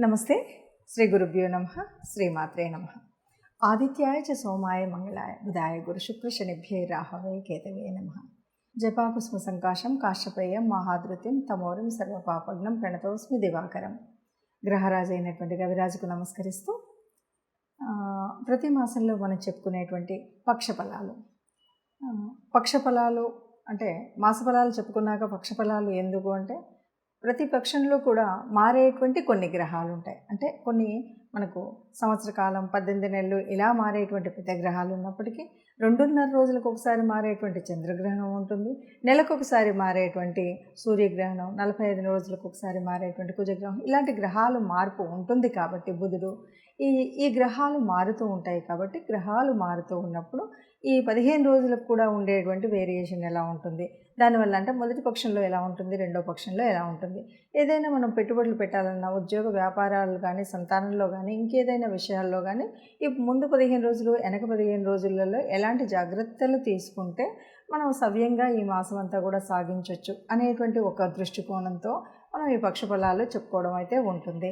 నమస్తే. శ్రీ గురుభ్యో నమ. శ్రీమాత్రే నమ. ఆదిత్యాయ చ సోమాయ మంగళాయ బుధాయ గురు శుక్ర శనిభ్యే రాహవే కేతవే నమ. జపాకుస్మ సంకాశం కాశ్యపేయం మహాధృత్యం తమోరం సర్వపాపగ్నం ప్రణతోస్మి దివాకరం. గ్రహరాజు అయినటువంటి కవిరాజుకు నమస్కరిస్తూ ప్రతి మాసంలో మనం చెప్పుకునేటువంటి పక్షఫలాలు. పక్షఫలాలు అంటే మాసఫలాలు చెప్పుకున్నాక పక్షఫలాలు ఎందుకు అంటే ప్రతి పక్షంలో కూడా మారేటువంటి కొన్ని గ్రహాలు ఉంటాయి అంటే కొన్ని మనకు సంవత్సర కాలం పద్దెనిమిది నెలలు ఇలా మారేటువంటి పెద్ద గ్రహాలు ఉన్నప్పటికీ రెండున్నర రోజులకు ఒకసారి మారేటువంటి చంద్రగ్రహణం ఉంటుంది. నెలకు ఒకసారి మారేటువంటి సూర్యగ్రహణం నలభై ఐదు రోజులకు ఒకసారి మారేటువంటి కుజగ్రహం ఇలాంటి గ్రహాలు మార్పు ఉంటుంది కాబట్టి బుధుడు. ఈ ఈ గ్రహాలు మారుతూ ఉంటాయి కాబట్టి గ్రహాలు మారుతూ ఉన్నప్పుడు ఈ పదిహేను రోజులకు కూడా ఉండేటువంటి వేరియేషన్ ఎలా ఉంటుంది? దానివల్ల అంటే మొదటి పక్షంలో ఎలా ఉంటుంది రెండో పక్షంలో ఎలా ఉంటుంది? ఏదైనా మనం పెట్టుబడులు పెట్టాలన్నా ఉద్యోగ వ్యాపారాలు కానీ సంతానంలో కానీ ఇంకేదైనా విషయాల్లో కానీ ఈ ముందు పదిహేను రోజులు వెనక పదిహేను రోజులలో ఎలాంటి జాగ్రత్తలు తీసుకుంటే మనం సవ్యంగా ఈ మాసం అంతా కూడా సాగించవచ్చు అనేటువంటి ఒక దృష్టికోణంతో మనం ఈ పక్షఫలాలు చెప్పుకోవడం అయితే ఉంటుంది.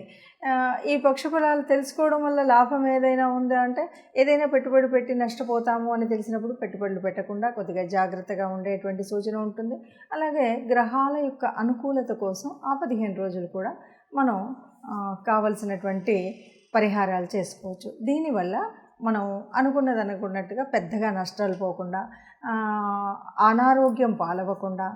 ఈ ఈ పక్షఫలాలు తెలుసుకోవడం వల్ల లాభం ఏదైనా ఉందా అంటే ఏదైనా పెట్టుబడి పెట్టి నష్టపోతాము అని తెలిసినప్పుడు పెట్టుబడులు పెట్టకుండా కొద్దిగా జాగ్రత్తగా ఉండేటువంటి సూచన ఉంటుంది. అలాగే గ్రహాల యొక్క అనుకూలత కోసం ఆ పదిహేను రోజులు కూడా మనం కావలసినటువంటి పరిహారాలు చేసుకోవచ్చు. దీనివల్ల మనం అనుకున్నది అనుకున్నట్టుగా పెద్దగా నష్టాలు పోకుండా అనారోగ్యం పాలవ్వకుండా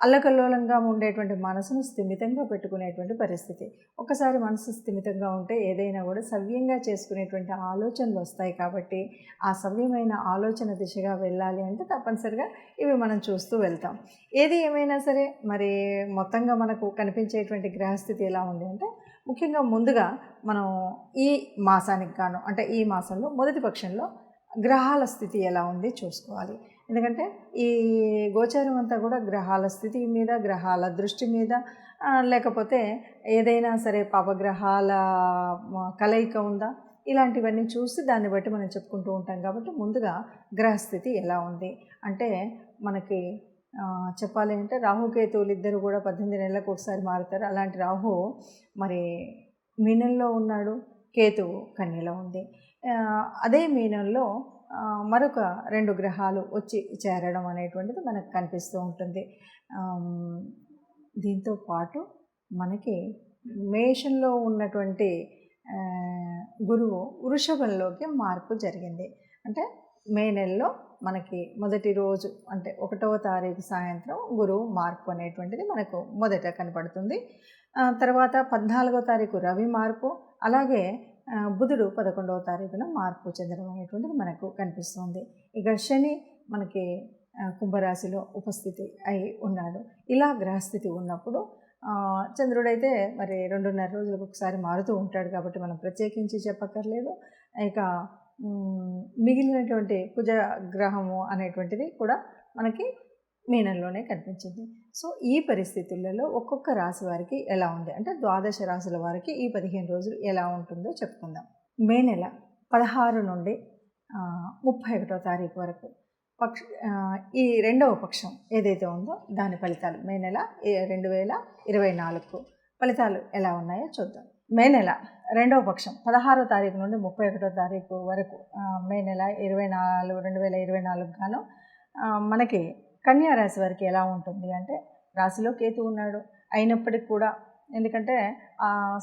అల్లకల్లోలంగా ఉండేటువంటి మనసును స్థిమితంగా పెట్టుకునేటువంటి పరిస్థితి. ఒకసారి మనసు స్థిమితంగా ఉంటే ఏదైనా కూడా సవ్యంగా చేసుకునేటువంటి ఆలోచనలు వస్తాయి కాబట్టి ఆ సవ్యమైన ఆలోచన దిశగా వెళ్ళాలి అంటే తప్పనిసరిగా ఇవి మనం చూస్తూ వెళ్తాం. ఏది ఏమైనా సరే మరి మొత్తంగా మనకు కనిపించేటువంటి గ్రహస్థితి ఎలా ఉంది అంటే ముఖ్యంగా ముందుగా మనం ఈ మాసానికి గాను అంటే ఈ మాసంలో మొదటి పక్షంలో గ్రహాల స్థితి ఎలా ఉంది చూసుకోవాలి. ఎందుకంటే ఈ గోచారం అంతా కూడా గ్రహాల స్థితి మీద గ్రహాల దృష్టి మీద లేకపోతే ఏదైనా సరే పాపగ్రహాల కలయిక ఉందా? ఇలాంటివన్నీ చూసి దాన్ని బట్టి మనం చెప్పుకుంటూ ఉంటాం కాబట్టి ముందుగా గ్రహస్థితి ఎలా ఉంది? అంటే మనకి చెప్పాలి అంటే రాహుకేతువులు ఇద్దరు కూడా పద్దెనిమిది నెలలకు ఒకసారి మారుతారు. అలాంటి రాహు మరి మీనంలో ఉన్నాడు కేతువు కన్యలో ఉంది. అదే మీనంలో మరొక రెండు గ్రహాలు వచ్చి చేరడం అనేటువంటిది మనకు కనిపిస్తూ ఉంటుంది. దీంతో పాటు మనకి మేషంలో ఉన్నటువంటి గురువు వృషభంలోకి మార్పు జరిగింది. అంటే మే నెలలో మనకి మొదటి రోజు అంటే ఒకటవ తారీఖు సాయంత్రం గురువు మార్పు అనేటువంటిది మనకు మొదట కనపడుతుంది. తర్వాత పద్నాలుగో తారీఖు రవి మార్పు. అలాగే బుధుడు పదకొండవ తారీఖున మార్పు చెందడం అనేటువంటిది మనకు కనిపిస్తుంది. ఇక శని మనకి కుంభరాశిలో ఉపస్థితి అయి ఉన్నాడు. ఇలా గ్రహస్థితి ఉన్నప్పుడు చంద్రుడైతే మరి రెండున్నర రోజులకు ఒకసారి మారుతూ ఉంటాడు కాబట్టి మనం ప్రత్యేకించి చెప్పక్కర్లేదు. ఇక మిగిలినటువంటి కుజ గ్రహము అనేటువంటిది కూడా మనకి మీనంలోనే కనిపించింది. సో ఈ పరిస్థితులలో ఒక్కొక్క రాశి వారికి ఎలా ఉంది? అంటే ద్వాదశ రాశుల వారికి ఈ పదిహేను రోజులు ఎలా ఉంటుందో చెప్పుకుందాం. మే నెల పదహారు నుండి ముప్పై ఒకటో తారీఖు వరకు పక్ష ఈ రెండవ పక్షం ఏదైతే ఉందో దాని ఫలితాలు. మే నెల ఏ- రెండు వేల ఇరవై నాలుగు ఫలితాలు ఎలా ఉన్నాయో చూద్దాం. మే నెల రెండవ పక్షం పదహారో తారీఖు నుండి ముప్పై ఒకటో తారీఖు వరకు మే నెల ఇరవై నాలుగు రెండు వేల ఇరవై నాలుగు గాను మనకి కన్యా రాశి వారికి ఎలా ఉంటుంది అంటే రాశిలో కేతు ఉన్నాడు. అయినప్పటికి కూడా ఎందుకంటే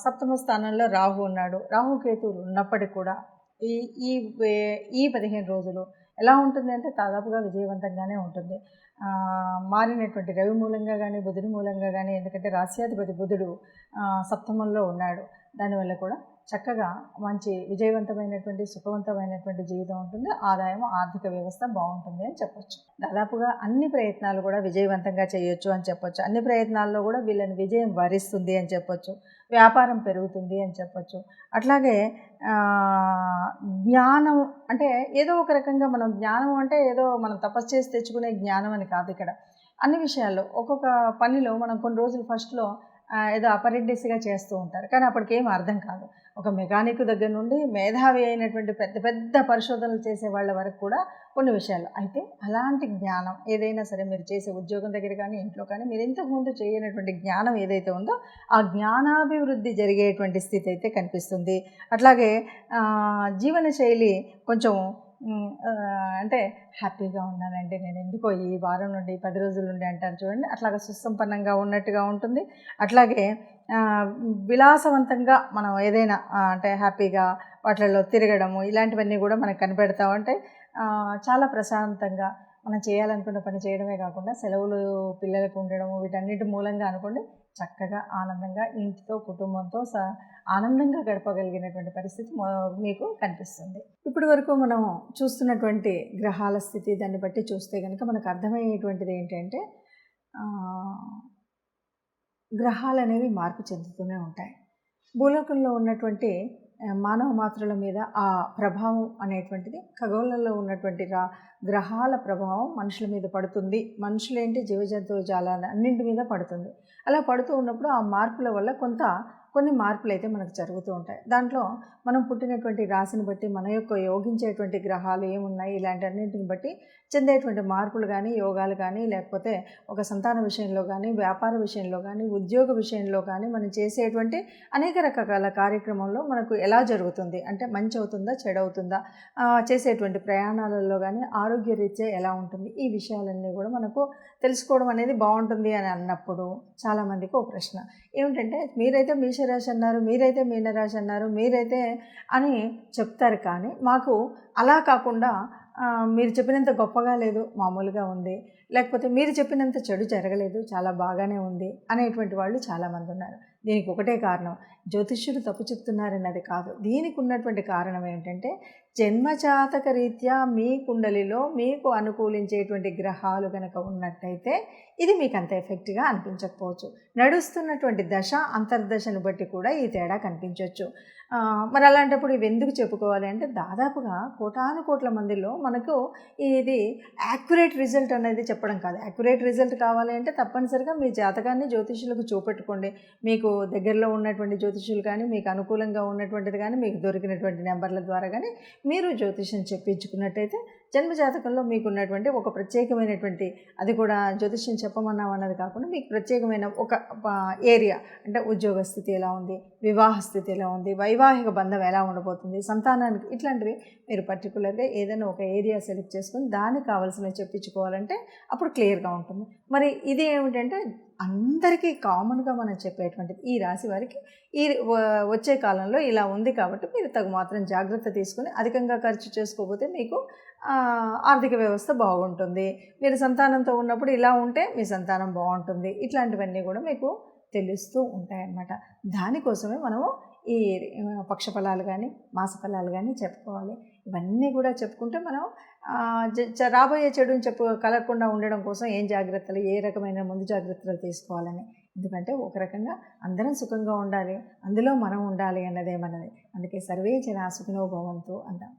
సప్తమ స్థానంలో రాహు ఉన్నాడు. రాహు కేతువులు ఉన్నప్పటికి కూడా ఈ ఈ ఈ పదిహేను రోజులు ఎలా ఉంటుంది అంటే దాదాపుగా విజయవంతంగానే ఉంటుంది. మారినటువంటి రవి మూలంగా కానీ బుధుడి మూలంగా కానీ ఎందుకంటే రాశ్యాధిపతి బుధుడు సప్తమంలో ఉన్నాడు. దానివల్ల కూడా చక్కగా మంచి విజయవంతమైనటువంటి సుఖవంతమైనటువంటి జీవితం ఉంటుంది. ఆదాయం ఆర్థిక వ్యవస్థ బాగుంటుంది అని చెప్పొచ్చు. దాదాపుగా అన్ని ప్రయత్నాలు కూడా విజయవంతంగా చేయొచ్చు అని చెప్పొచ్చు. అన్ని ప్రయత్నాల్లో కూడా వీళ్ళని విజయం వరిస్తుంది అని చెప్పొచ్చు. వ్యాపారం పెరుగుతుంది అని చెప్పొచ్చు. అట్లాగే జ్ఞానం అంటే ఏదో ఒక రకంగా మనం జ్ఞానం అంటే ఏదో మనం తపస్సు చేసి తెచ్చుకునే జ్ఞానం అని కాదు ఇక్కడ. అన్ని విషయాల్లో ఒక్కొక్క పనిలో మనం కొన్ని రోజులు ఫస్ట్లో ఏదో అపరెంటిస్గా చేస్తూ ఉంటారు. కానీ అప్పటికి ఏం అర్థం కాదు. ఒక మెకానిక్ దగ్గర నుండి మేధావి అయినటువంటి పెద్ద పెద్ద పరిశోధనలు చేసే వాళ్ళ వరకు కూడా కొన్ని విషయాలు. అయితే అలాంటి జ్ఞానం ఏదైనా సరే మీరు చేసే ఉద్యోగం దగ్గర కానీ ఇంట్లో కానీ మీరు ఇంతకుముందు చేయనటువంటి జ్ఞానం ఏదైతే ఉందో ఆ జ్ఞానాభివృద్ధి జరిగేటువంటి స్థితి అయితే కనిపిస్తుంది. అట్లాగే జీవన శైలి కొంచెం అంటే హ్యాపీగా ఉన్నానండి నేను. ఎందుకో ఈ వారం నుండి పది రోజుల నుండి అంటారు చూడండి. అట్లాగే సుసంపన్నంగా ఉన్నట్టుగా ఉంటుంది. అట్లాగే విలాసవంతంగా మనం ఏదైనా అంటే హ్యాపీగా వాటిల్లో తిరగడము ఇలాంటివన్నీ కూడా మనకు కనిపెడతా ఉంటాయి. చాలా ప్రశాంతంగా మనం చేయాలనుకున్న పని చేయడమే కాకుండా సెలవులు పిల్లలకు ఉండడము వీటన్నిటి మూలంగా అనుకోండి చక్కగా ఆనందంగా ఇంటితో కుటుంబంతో స ఆనందంగా గడపగలిగినటువంటి పరిస్థితి మీకు కనిపిస్తుంది. ఇప్పటి వరకు మనం చూస్తున్నటువంటి గ్రహాల స్థితి దాన్ని బట్టి చూస్తే కనుక మనకు అర్థమయ్యేటువంటిది ఏంటంటే గ్రహాలు అనేవి మార్పు చెందుతూనే ఉంటాయి. భూలోకంలో ఉన్నటువంటి మానవ మాత్రల మీద ఆ ప్రభావం అనేటువంటిది ఖగోళంలో ఉన్నటువంటి రా గ్రహాల ప్రభావం మనుషుల మీద పడుతుంది. మనుషులేంటి? జీవజంతువు జాలాల అన్నింటి మీద పడుతుంది. అలా పడుతూ ఉన్నప్పుడు ఆ మార్పుల వల్ల కొంత కొన్ని మార్పులు అయితే మనకు జరుగుతూ ఉంటాయి. దాంట్లో మనం పుట్టినటువంటి రాశిని బట్టి మన యొక్క యోగించేటువంటి గ్రహాలు ఏమున్నాయి ఇలాంటి అన్నింటిని బట్టి చెందేటువంటి మార్పులు కానీ యోగాలు కానీ లేకపోతే ఒక సంతాన విషయంలో కానీ వ్యాపార విషయంలో కానీ ఉద్యోగ విషయంలో కానీ మనం చేసేటువంటి అనేక రకాల కార్యక్రమంలో మనకు ఎలా జరుగుతుంది? అంటే మంచి అవుతుందా చెడవుతుందా చేసేటువంటి ప్రయాణాలలో కానీ ఆరోగ్య రీత్యా ఎలా ఉంటుంది? ఈ విషయాలన్నీ కూడా మనకు తెలుసుకోవడం అనేది బాగుంటుంది అని అన్నప్పుడు చాలామందికి ఒక ప్రశ్న. ఏమిటంటే మీరైతే మీషరాశి అన్నారు మీరైతే మీనరాశి అన్నారు మీరైతే అని చెప్తారు కానీ మాకు అలా కాకుండా మీరు చెప్పినంత గొప్పగా లేదు మామూలుగా ఉంది. లేకపోతే మీరు చెప్పినంత చెడు జరగలేదు చాలా బాగానే ఉంది అనేటువంటి వాళ్ళు చాలామంది ఉన్నారు. దీనికి ఒకటే కారణం. జ్యోతిష్యుడు తప్పు చెప్తున్నారన్నది కాదు. దీనికి ఉన్నటువంటి కారణం ఏంటంటే జన్మజాతక రీత్యా మీ కుండలిలో మీకు అనుకూలించేటువంటి గ్రహాలు కనుక ఉన్నట్టయితే ఇది మీకు అంత ఎఫెక్ట్గా అనిపించకపోవచ్చు. నడుస్తున్నటువంటి దశ అంతర్దశను బట్టి కూడా ఈ తేడా కనిపించవచ్చు మరి అలాంటప్పుడు ఇవి ఎందుకు చెప్పుకోవాలి అంటే దాదాపుగా కోటాను కోట్ల మందిలో మనకు ఇది యాక్యురేట్ రిజల్ట్ అనేది చెప్పడం కాదు. యాక్యురేట్ రిజల్ట్ కావాలి అంటే తప్పనిసరిగా మీ జాతకాన్ని జ్యోతిష్యులకు చూపెట్టుకోండి. మీకు దగ్గరలో ఉన్నటువంటి జ్యోతిష్యులు కానీ మీకు అనుకూలంగా ఉన్నటువంటిది కానీ మీకు దొరికినటువంటి నెంబర్ల ద్వారా కానీ మీరు జ్యోతిష్యం చెప్పించుకున్నట్టయితే జన్మ జాతకంలో మీకు ఉన్నటువంటి ఒక ప్రత్యేకమైనటువంటి అది కూడా జ్యోతిష్యం చెప్పమన్నాం అన్నది కాకుండా మీకు ప్రత్యేకమైన ఒక ఏరియా అంటే ఉద్యోగ స్థితి ఎలా ఉంది వివాహ స్థితి ఎలా ఉంది వైవాహిక బంధం ఎలా ఉండబోతుంది సంతానానికి ఇట్లాంటివి మీరు పర్టికులర్గా ఏదైనా ఒక ఏరియా సెలెక్ట్ చేసుకొని దానికి కావాల్సినవి చెప్పించుకోవాలంటే అప్పుడు క్లియర్గా ఉంటుంది. మరి ఇది ఏమిటంటే అందరికీ కామన్గా మనం చెప్పేటువంటిది ఈ రాశి వారికి ఈ వచ్చే కాలంలో ఇలా ఉంది కాబట్టి మీరు తగు మాత్రం జాగ్రత్త తీసుకుని అధికంగా ఖర్చు చేసుకోకపోతే మీకు ఆర్థిక వ్యవస్థ బాగుంటుంది. మీరు సంతానంతో ఉన్నప్పుడు ఇలా ఉంటే మీ సంతానం బాగుంటుంది. ఇట్లాంటివన్నీ కూడా మీకు తెలుస్తూ ఉంటాయన్నమాట. దానికోసమే మనము ఈ పక్షఫలాలు కానీ మాసఫలాలు కానీ చెప్పుకోవాలి. ఇవన్నీ కూడా చెప్పుకుంటే మనం రాబోయే చెడుని చెప్పు కలగకుండా ఉండడం కోసం ఏం జాగ్రత్తలు ఏ రకమైన ముందు జాగ్రత్తలు తీసుకోవాలని. ఎందుకంటే ఒక రకంగా అందరం సుఖంగా ఉండాలి అందులో మనం ఉండాలి అన్నదే మనది. అందుకే సర్వే జన సుఖినో భవంతు అంటాం.